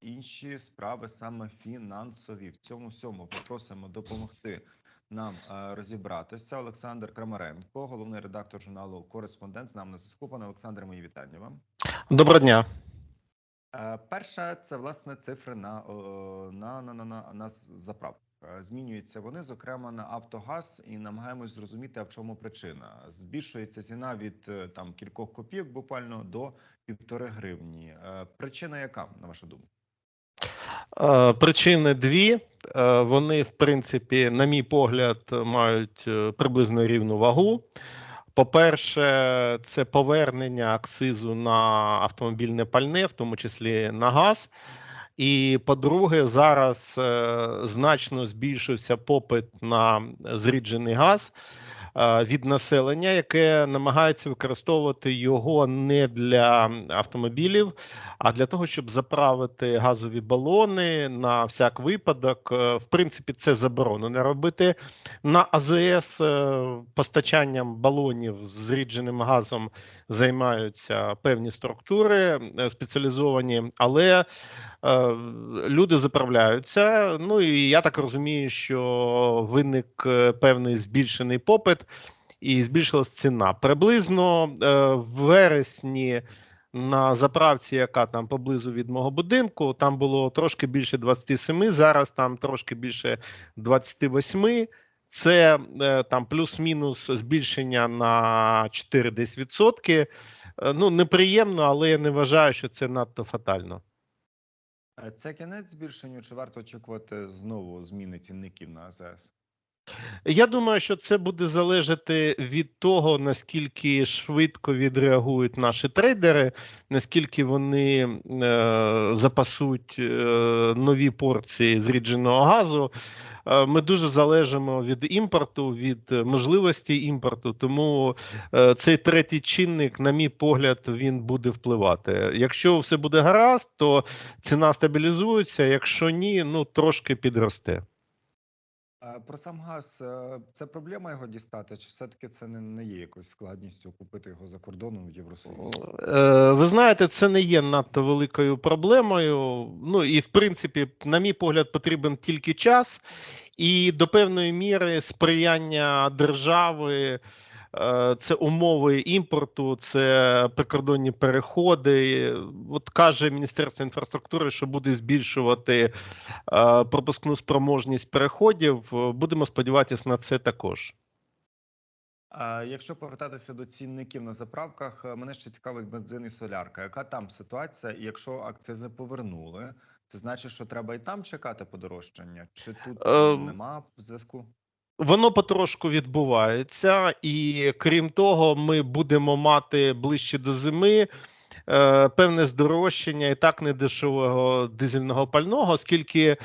інші справи саме фінансові. В цьому всьому попросимо допомогти нам е, розібратися. Олександр Крамаренко, головний редактор журналу Кореспондент. З нами на зв'язку. Пане Олександре, мої вітання вам. Доброго дня. Е, Перша це власне цифри на, на, на, на, на, на заправках. Е, Змінюються вони, зокрема на Автогаз, і намагаємось зрозуміти, а в чому причина. Збільшується ціна від там кількох копійок, буквально до півтори гривні. Причина яка на вашу думку? Е, Причини дві. Е, Вони, в принципі, на мій погляд, мають е, приблизно рівну вагу. По-перше, це повернення акцизу на автомобільне пальне, в тому числі на газ. І по-друге, зараз значно збільшився попит на зріджений газ від населення, яке намагається використовувати його не для автомобілів, а для того, щоб заправити газові балони на всяк випадок. Е, В принципі, це заборонено робити на АЗС. е, Постачанням балонів з зрідженим газом займаються певні структури е, спеціалізовані, але е, люди заправляються. Ну і я так розумію, що виник е, певний збільшений попит і збільшилась ціна. Приблизно е, в вересні на заправці, яка там поблизу від мого будинку, там було трошки більше 27, зараз там трошки більше 28. Це е, там плюс-мінус збільшення на 4 десь відсотки. Е, Ну, неприємно, але я не вважаю, що це надто фатально. Це кінець збільшенню, чи варто очікувати знову зміни цінників на АЗС? Я думаю, що це буде залежати від того, наскільки швидко відреагують наші трейдери, наскільки вони е, запасуть е, нові порції зрідженого газу. Е, Ми дуже залежимо від імпорту, від можливості імпорту. Тому е, цей третій чинник, на мій погляд, він буде впливати. Якщо все буде гаразд, то ціна стабілізується. Якщо ні, ну трошки підросте. Е, Про сам газ е, це проблема його дістати, чи все-таки це не, не є якоюсь складністю купити його за кордоном в Євросоюзі? Е, Ви знаєте, це не є надто великою проблемою. Ну і в принципі, на мій погляд, потрібен тільки час і до певної міри сприяння держави. Е, Це умови імпорту, це прикордонні переходи. От каже Міністерство інфраструктури, що буде збільшувати е, пропускну спроможність переходів. Будемо сподіватися на це також. Якщо повертатися до цінників на заправках, е, мене ще цікавить бензин і солярка. Яка там ситуація? І якщо акцизи повернули, це значить, що треба і там чекати подорожчання? Чи тут Е, нема зв'язку? Воно потрошку відбувається, і крім того, ми будемо мати ближче до зими е, певне здорожчання і так недешевого дизельного пального, оскільки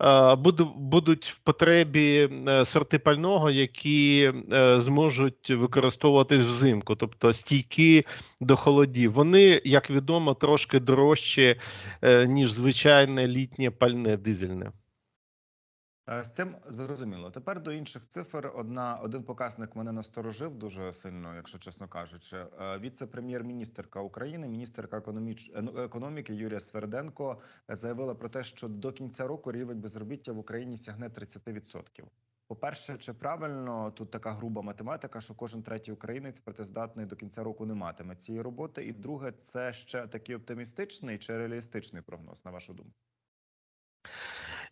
е, буду, будуть в потребі е, сорти пального, які зможуть використовуватись взимку, тобто стійкі до холодів. Вони, як відомо, трошки дорожчі, ніж звичайне літнє пальне дизельне. Е, З цим зрозуміло. Тепер до інших цифр. Одна один показник мене насторожив дуже сильно, якщо чесно кажучи. Е, Віце-прем'єр-міністерка України, міністерка економіч... е, ну, економіки Юрія Сверденко заявила про те, що до кінця року рівень безробіття в Україні сягне 30%. По-перше, чи правильно тут така груба математика, що кожен третій українець працездатний до кінця року не матиме цієї роботи? І друге, це ще такий оптимістичний чи реалістичний прогноз, на вашу думку?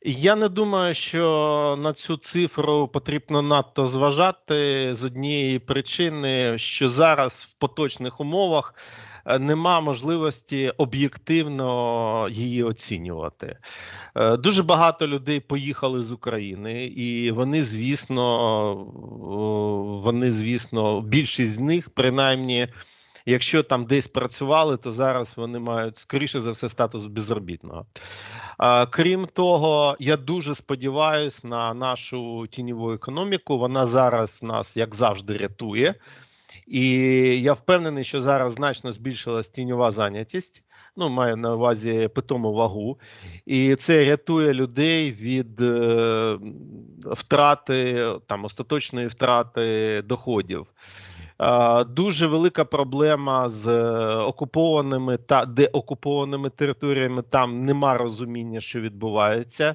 Я не думаю, що на цю цифру потрібно надто зважати з однієї причини, що зараз в поточних умовах е, нема можливості об'єктивно її оцінювати. Е, Дуже багато людей поїхали з України, і вони, звісно, вони, звісно, більшість з них, принаймні. Якщо там десь працювали, то зараз вони мають скоріше за все статус безробітного. Крім того, я дуже сподіваюся на нашу тіньову економіку. Вона зараз нас, як завжди, рятує. І я впевнений, що зараз значно збільшилась тіньова зайнятість. Ну, маю на увазі питому вагу, і це рятує людей від е, втрати там остаточної втрати доходів. Дуже велика проблема з е, окупованими та деокупованими територіями. Там нема розуміння, що відбувається.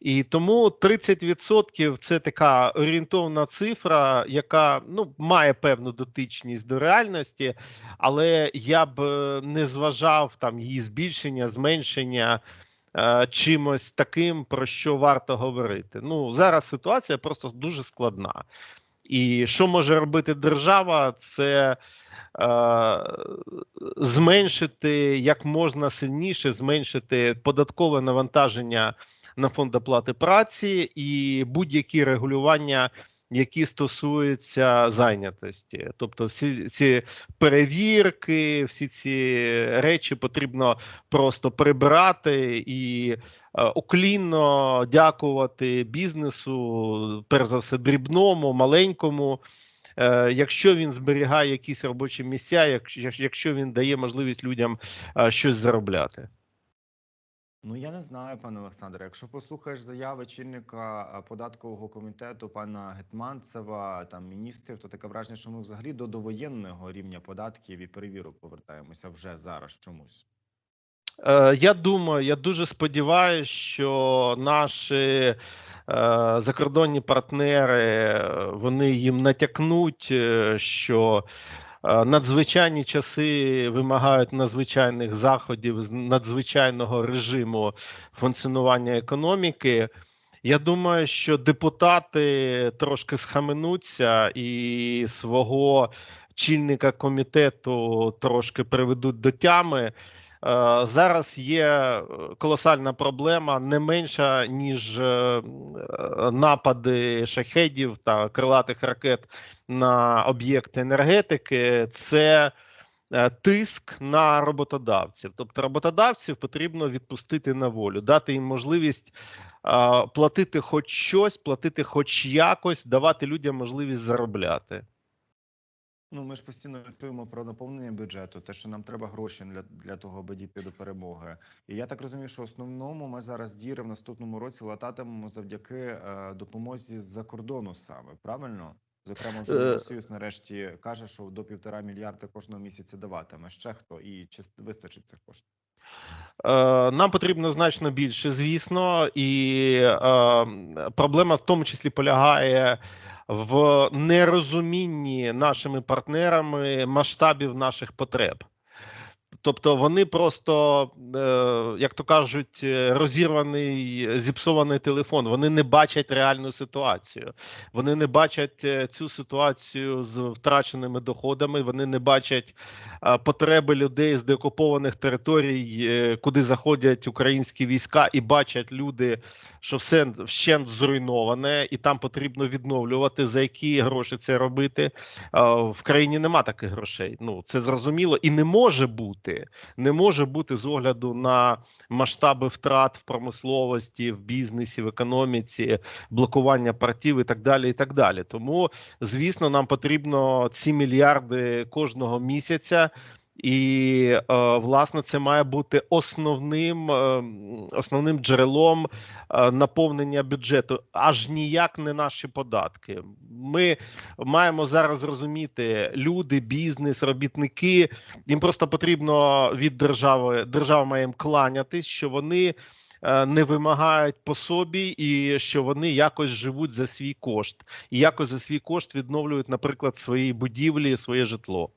І тому 30% це така орієнтовна цифра, яка ну має певну дотичність до реальності, але я б е, не зважав там її збільшення, зменшення е, чимось таким, про що варто говорити. Ну зараз ситуація просто дуже складна. І що може робити держава, це е, зменшити як можна сильніше, зменшити податкове навантаження на фонд оплати праці і будь-які регулювання, які стосуються зайнятості. Тобто, всі ці перевірки, всі ці речі потрібно просто прибирати і е, уклінно дякувати бізнесу, перш за все, дрібному, маленькому. Е, Якщо він зберігає якісь робочі місця, якщо він дає можливість людям е, щось заробляти. Ну я не знаю, пане Олександре. Якщо послухаєш заяви чинника а, податкового комітету пана Гетманцева, там міністрів, то таке враження, що ми взагалі до довоєнного рівня податків і перевірок повертаємося вже зараз чомусь. Е, Я думаю, я дуже сподіваюся, що наші е, закордонні партнери е, вони їм натякнуть, що надзвичайні часи вимагають надзвичайних заходів, з надзвичайного режиму функціонування економіки. Я думаю, що депутати трошки схаменуться і свого чільника комітету трошки приведуть до тями. Е, Зараз є е, колосальна проблема, не менша ніж е, напади шахедів та крилатих ракет на об'єкти енергетики. Це тиск на роботодавців. Тобто роботодавців потрібно відпустити на волю, дати їм можливість платити хоч щось, платити хоч якось, давати людям можливість заробляти. Ну ми ж постійно чуємо про наповнення бюджету, те, що нам треба гроші для, для того, аби дійти до перемоги. І я так розумію, що в основному ми зараз діри в наступному році лататимемо завдяки е, допомозі з-за кордону саме правильно. Зокрема, вже Євросоюз нарешті каже, що до півтора мільярда кожного місяця даватиме. Ще хто і чи вистачить цих коштів? Е, Нам потрібно значно більше, звісно, і е, проблема в тому числі полягає в нерозумінні нашими партнерами масштабів наших потреб. Тобто вони просто, е, як то кажуть, е, розірваний, зіпсований телефон. Вони не бачать реальну ситуацію. Вони не бачать е, цю ситуацію з втраченими доходами. Вони не бачать потреби людей з деокупованих територій, куди заходять українські війська, і бачать люди, що все вщент зруйноване, і там потрібно відновлювати. За які гроші це робити? В країні нема таких грошей. Ну це зрозуміло і не може бути. Не може бути з огляду на масштаби втрат в промисловості, в бізнесі, в економіці, блокування партів і так далі. І так далі. Тому, звісно, нам потрібно ці мільярди кожного місяця. І е, власне це має бути основним е, основним джерелом е, наповнення бюджету, аж ніяк не наші податки. Ми маємо зараз розуміти люди, бізнес, робітники. Їм просто потрібно від держави, держава має їм кланятись, що вони не вимагають по собі, і що вони якось живуть за свій кошт, і якось за свій кошт відновлюють, наприклад, свої будівлі, своє житло.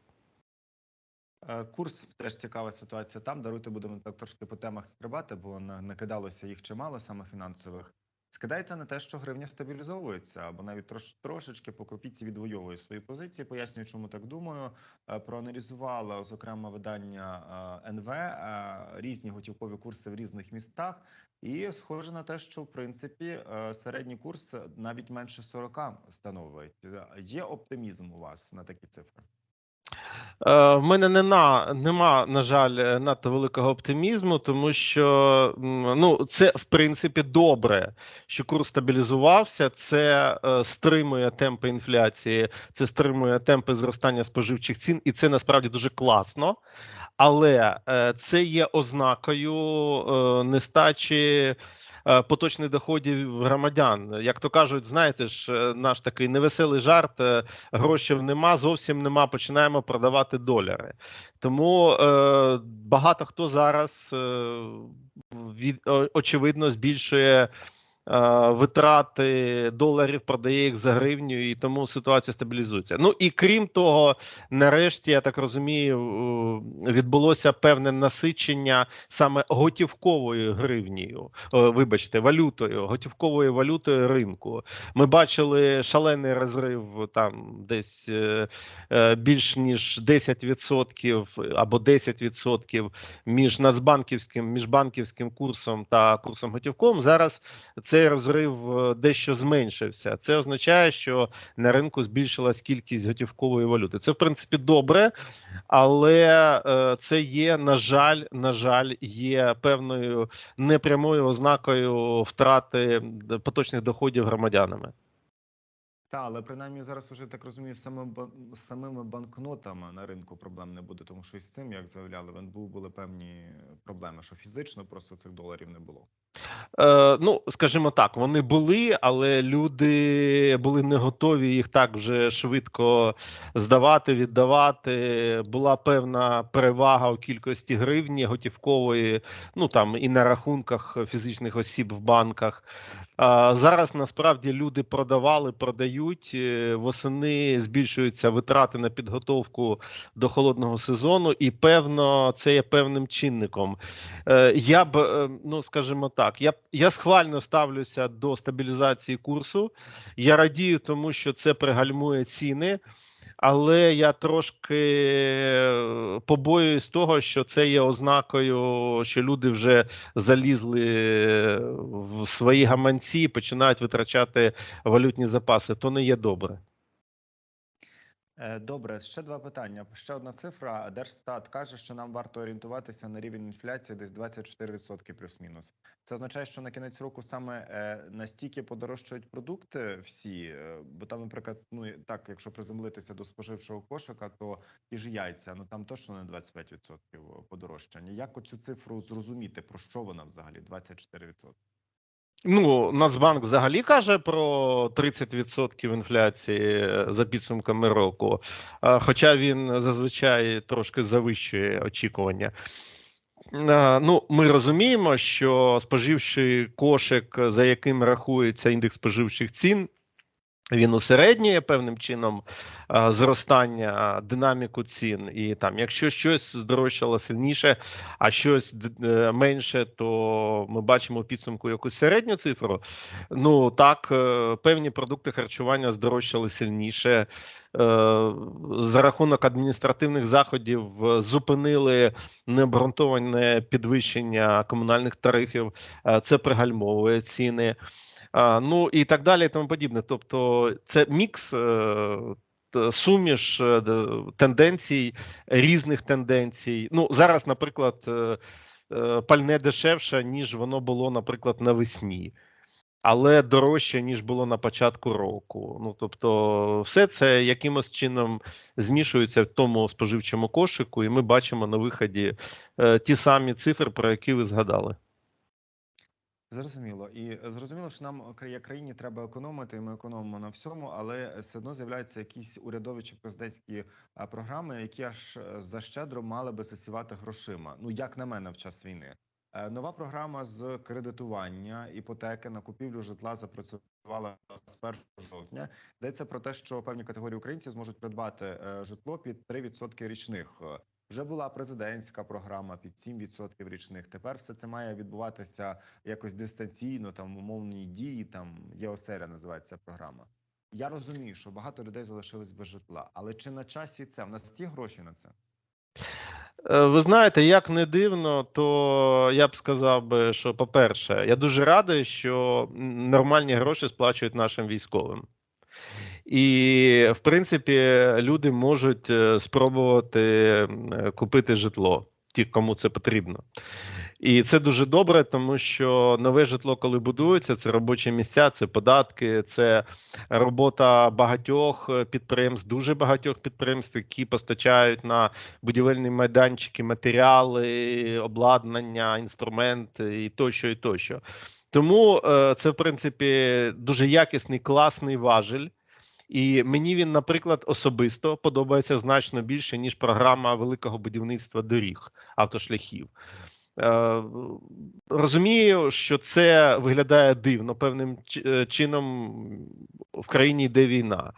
Е, Курс теж цікава ситуація. Там даруйте, будемо так трошки по темах стрибати, бо на- накидалося їх чимало, саме фінансових. Скидається на те, що гривня стабілізовується, або навіть трош, трошечки по копійці відвоює свої позиції. Пояснюю, чому так думаю. Е, Проаналізувала зокрема видання е, НВ різні готівкові курси в різних містах, і схоже на те, що в принципі середній курс навіть менше 40 становить. Є оптимізм у вас на такі цифри? Е, В мене не на нема, на жаль, е, надто великого оптимізму, тому що ну це в принципі добре, що курс стабілізувався. Це е, стримує темпи інфляції, це стримує темпи зростання споживчих цін, і це насправді дуже класно. Але е, це є ознакою е, нестачі поточних доходів громадян. Як то кажуть, знаєте ж, е, наш такий невеселий жарт: е, грошей нема, зовсім нема. Починаємо продавати доляри. Тому е, багато хто зараз е, від, очевидно збільшує. Е, Витрати доларів продає їх за гривню, і тому ситуація стабілізується. Ну і крім того, нарешті, я так розумію, е, відбулося певне насичення саме готівковою гривнею, е, вибачте, валютою, готівковою валютою ринку. Ми бачили шалений розрив там десь більш ніж 10% або 10% між нацбанківським, міжбанківським курсом та курсом готівковим. Зараз цей розрив е, дещо зменшився. Це означає, що на ринку збільшилась кількість готівкової валюти. Це в принципі добре, але е, це є, на жаль, на жаль, є певною непрямою ознакою втрати поточних доходів громадянами. Та, але принаймні зараз уже так розумію, саме самими банкнотами на ринку проблем не буде, тому що із цим, як заявляли, в НБУ були певні проблеми, що фізично просто цих доларів не було. Е, ну, скажімо так, вони були, але люди були не готові їх так вже швидко здавати, віддавати. Була певна перевага у кількості гривні готівкової, ну там і на рахунках фізичних осіб в банках. Зараз насправді люди продавали, продають е, восени збільшуються витрати на підготовку до холодного сезону, і певно, це є певним чинником. Е, Я б, е, ну скажімо так, я я схвально ставлюся до стабілізації курсу. Я радію, тому що це пригальмує ціни. Але я трошки е, побоююсь того, що це є ознакою, що люди вже залізли в свої гаманці і починають витрачати валютні запаси. То не є добре. Е, Добре, ще два питання. Ще одна цифра. Держстат каже, що нам варто орієнтуватися на рівень інфляції десь 24% плюс-мінус. Це означає, що на кінець року саме е, настільки подорожчають продукти всі, е, бо там, наприклад, ну так, якщо приземлитися до споживчого кошика, то ті ж яйця, ну там точно не 25% подорожчання. Як оцю цифру зрозуміти? Про що вона взагалі? 24%? Ну, Нацбанк взагалі каже про 30% інфляції е, за підсумками року, хоча він зазвичай трошки завищує очікування. Ну, ми розуміємо, що споживчий кошик, за яким рахується індекс споживчих цін, він усереднює певним чином зростання, динаміку цін. І там, якщо щось здорожчало сильніше, а щось е, менше, то ми бачимо підсумку якусь середню цифру. Ну так, е, певні продукти харчування здорожчали сильніше. Е, За рахунок адміністративних заходів зупинили необґрунтоване підвищення комунальних тарифів. Це пригальмовує ціни. Ну і так далі, і тому подібне. Тобто, це мікс. е, Суміш е, тенденцій, різних тенденцій. Ну зараз, наприклад, е, пальне дешевше, ніж воно було, наприклад, навесні, але дорожче, ніж було на початку року. Ну тобто, все це якимось чином змішується в тому споживчому кошику, і ми бачимо на виході ті самі цифри, про які ви згадали. Зрозуміло, і е, зрозуміло, що нам як країні треба економити, і ми економимо на всьому, але все одно з'являються якісь урядові чи президентські програми, які аж е, защедро мали би засівати грошима. Ну як на мене, в час війни. Е, Нова програма з кредитування іпотеки на купівлю житла запрацювала з 1 жовтня. Йдеться про те, що певні категорії українців зможуть придбати е, житло під 3% річних. Вже була президентська програма під 7% річних. Тепер все це має відбуватися якось дистанційно, там умовні дії, там є називається програма. Я розумію, що багато людей залишились без житла, але чи на часі це? У нас є гроші на це? Е, Ви знаєте, як не дивно, то я б сказав би, що по-перше, я дуже радий, що нормальні гроші сплачують нашим військовим. І, в принципі, люди можуть е, спробувати купити житло, ті, кому це потрібно. І це дуже добре, тому що нове житло, коли будується, це робочі місця, це податки, це робота багатьох е, підприємств, дуже багатьох підприємств, які постачають на будівельні майданчики матеріали, обладнання, інструменти і тощо, і тощо. Тому е, це, в принципі, дуже якісний, класний важель. І мені він, наприклад, особисто подобається значно більше, ніж програма великого будівництва доріг автошляхів. Е, розумію, що це виглядає дивно певним е, чином в країні йде війна.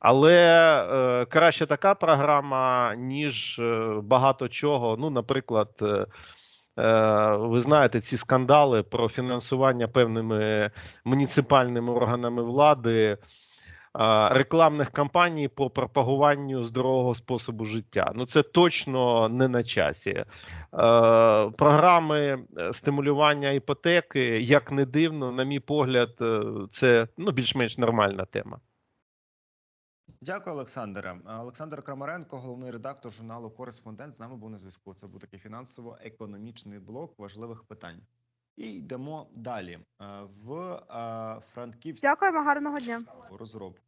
Але е, краще така програма, ніж багато чого. Ну, наприклад, ви знаєте ці скандали про фінансування певними муніципальними органами влади. Рекламних кампаній по пропагуванню здорового способу життя. Ну це точно не на часі. Е, програми е, стимулювання іпотеки, як не дивно, на мій погляд, е, це ну більш-менш нормальна тема. Дякую, Олександре. Олександр Крамаренко, головний редактор журналу Кореспондент, з нами був на зв'язку. Це був такий фінансово-економічний блок важливих питань. І йдемо далі. В Франківську Дякуємо, гарного дня. розробку.